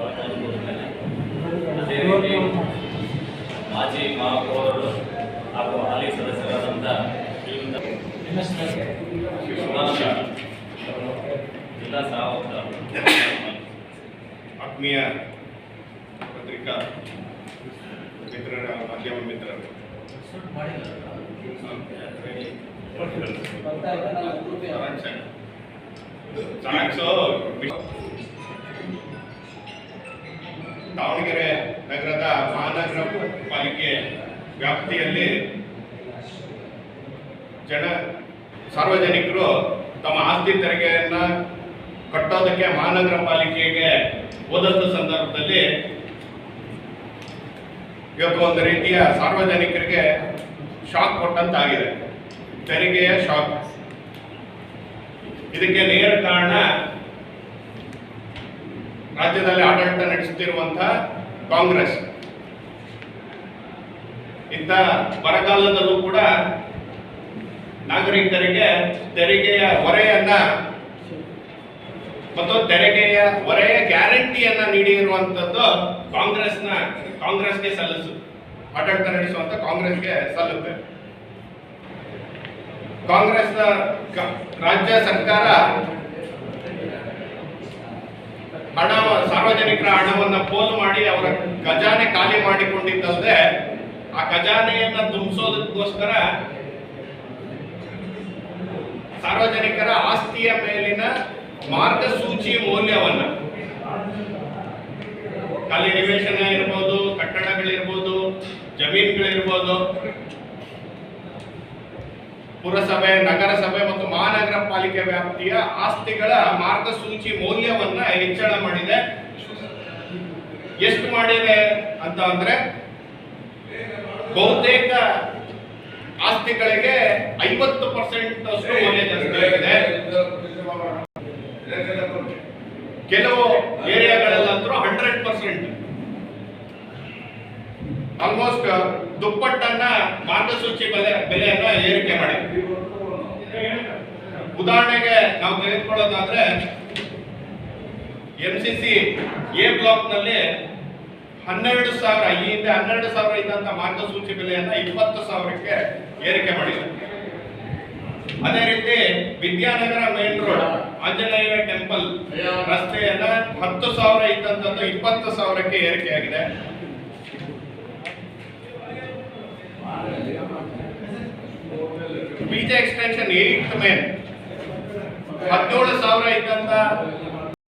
ಅನುಕೂಲದಲ್ಲಿ ಅದೇ ರೀತಿ ಮಾಜಿ ಮಹಾಪೌರರು ಹಾಗೂ ಹಾಲಿ ಸದಸ್ಯರಾದಂಥ ಜಿಲ್ಲಾ ಸಹ ಆತ್ಮೀಯ ಪತ್ರಿಕಾ ಮಿತ್ರರ ಮಾಧ್ಯಮ ಮಿತ್ರರು. ಸಾರಾಂಶು. ದಾವಣಗೆರೆ ನಗರದ ಮಹಾನಗರ ಪಾಲಿಕೆ ವ್ಯಾಪ್ತಿಯಲ್ಲಿ ಜನ ಸಾರ್ವಜನಿಕರು ತಮ್ಮ ಆಸ್ತಿ ತೆರಿಗೆಯನ್ನ ಕಟ್ಟೋದಕ್ಕೆ ಮಹಾನಗರ ಪಾಲಿಕೆಗೆ ಹೋದಂಥ ಸಂದರ್ಭದಲ್ಲಿ ಇವತ್ತು ಒಂದು ರೀತಿಯ ಸಾರ್ವಜನಿಕರಿಗೆ ಶಾಕ್ ಕೊಟ್ಟಂತಾಗಿದೆ. ತೆರಿಗೆಯ ಶಾಕ್. ಇದಕ್ಕೆ ನೇರ ಕಾರಣ ರಾಜ್ಯದಲ್ಲಿ ಆಡಳಿತ ನಡೆಸುತ್ತಿರುವಂತಹ ಕಾಂಗ್ರೆಸ್. ಇಂಥ ಬರಗಾಲದಲ್ಲೂ ಕೂಡ ನಾಗರಿಕರಿಗೆ ತೆರಿಗೆಯ ಹೊರೆಯನ್ನ ಮತ್ತು ತೆರಿಗೆಯ ಹೊರೆಯ ಗ್ಯಾರಂಟಿಯನ್ನ ನೀಡಿರುವಂತದ್ದು ಕಾಂಗ್ರೆಸ್ನ, ಕಾಂಗ್ರೆಸ್ಗೆ ಸಲ್ಲಿಸು, ಆಡಳಿತ ನಡೆಸುವಂತ ಕಾಂಗ್ರೆಸ್ಗೆ ಸಲ್ಲುತ್ತೆ. ಕಾಂಗ್ರೆಸ್ನ ರಾಜ್ಯ ಸರ್ಕಾರ ಸಾರ್ವಜನಿಕರ ಹಣವನ್ನ ಪೋಲು ಮಾಡಿ ಅವರ ಖಜಾನೆ ಖಾಲಿ ಮಾಡಿಕೊಂಡಿದ್ದಲ್ಲದೆ ಆ ಖಜಾನೆಯನ್ನ ತುಂಬಿಸೋದಕ್ಕೋಸ್ಕರ ಸಾರ್ವಜನಿಕರ ಆಸ್ತಿಯ ಮೇಲಿನ ಮಾರ್ಗಸೂಚಿ ಮೌಲ್ಯವನ್ನ, ಖಾಲಿ ನಿವೇಶನ ಇರ್ಬೋದು, ಕಟ್ಟಡಗಳಿರ್ಬೋದು, ಜಮೀನುಗಳಿರ್ಬೋದು, ಪುರಸಭೆ, ನಗರಸಭೆ ಮತ್ತು ಮಹಾನಗರ ಪಾಲಿಕೆ ವ್ಯಾಪ್ತಿಯ ಆಸ್ತಿಗಳ ಮಾರ್ಗಸೂಚಿ ಮೌಲ್ಯವನ್ನ ಹೆಚ್ಚಳ ಮಾಡಿದೆ. ಎಷ್ಟು ಮಾಡಿದೆ ಅಂತ ಅಂದ್ರೆ ಬಹುತೇಕ ಆಸ್ತಿಗಳಿಗೆ ಐವತ್ತು ಪರ್ಸೆಂಟ್ ಅಷ್ಟು ಮೌಲ್ಯ ಜಾಸ್ತಿ ಕೆಲವು ಏರಿಯಾಗಳಲ್ಲಂತೂ ಹಂಡ್ರೆಡ್ ಪರ್ಸೆಂಟ್. ಆಲ್ಮೋಸ್ಟ್ ದುಪ್ಪಟ್ಟನ್ನ ಮಾರ್ಗಸೂಚಿ ಬೆಲೆ ಬೆಲೆಯನ್ನ ಏರಿಕೆ ಮಾಡಿ ಉದಾಹರಣೆಗೆ ನಾವು ತೆಗೆದುಕೊಳ್ಳೋದಾದ್ರೆ ಎಂ ಸಿ ಸಿ ಎ ಬ್ಲಾಕ್ನಲ್ಲಿ ಹನ್ನೆರಡು ಸಾವಿರ ಈ ಹಿಂದೆ ಹನ್ನೆರಡು ಸಾವಿರ ಇದ್ದಂತ ಮಾರ್ಗಸೂಚಿ ಬೆಲೆಯನ್ನ ಇಪ್ಪತ್ತು ಸಾವಿರಕ್ಕೆ ಏರಿಕೆ ಮಾಡಿದೆ ಅದೇ ರೀತಿ Vidyanagar main road, Anjaneya temple ರಸ್ತೆಯನ್ನ ಹತ್ತು ಸಾವಿರ ಇದ್ದಂತದ್ದು ಇಪ್ಪತ್ತು ಸಾವಿರಕ್ಕೆ ಏರಿಕೆಯಾಗಿದೆ. ಬೀಜ ಎಕ್ಸ್ಟೆನ್ಷನ್ ಏಟ್ ಮೇನ್, ಹದಿನೇಳು ಸಾವಿರ ಇದ್ದಂತ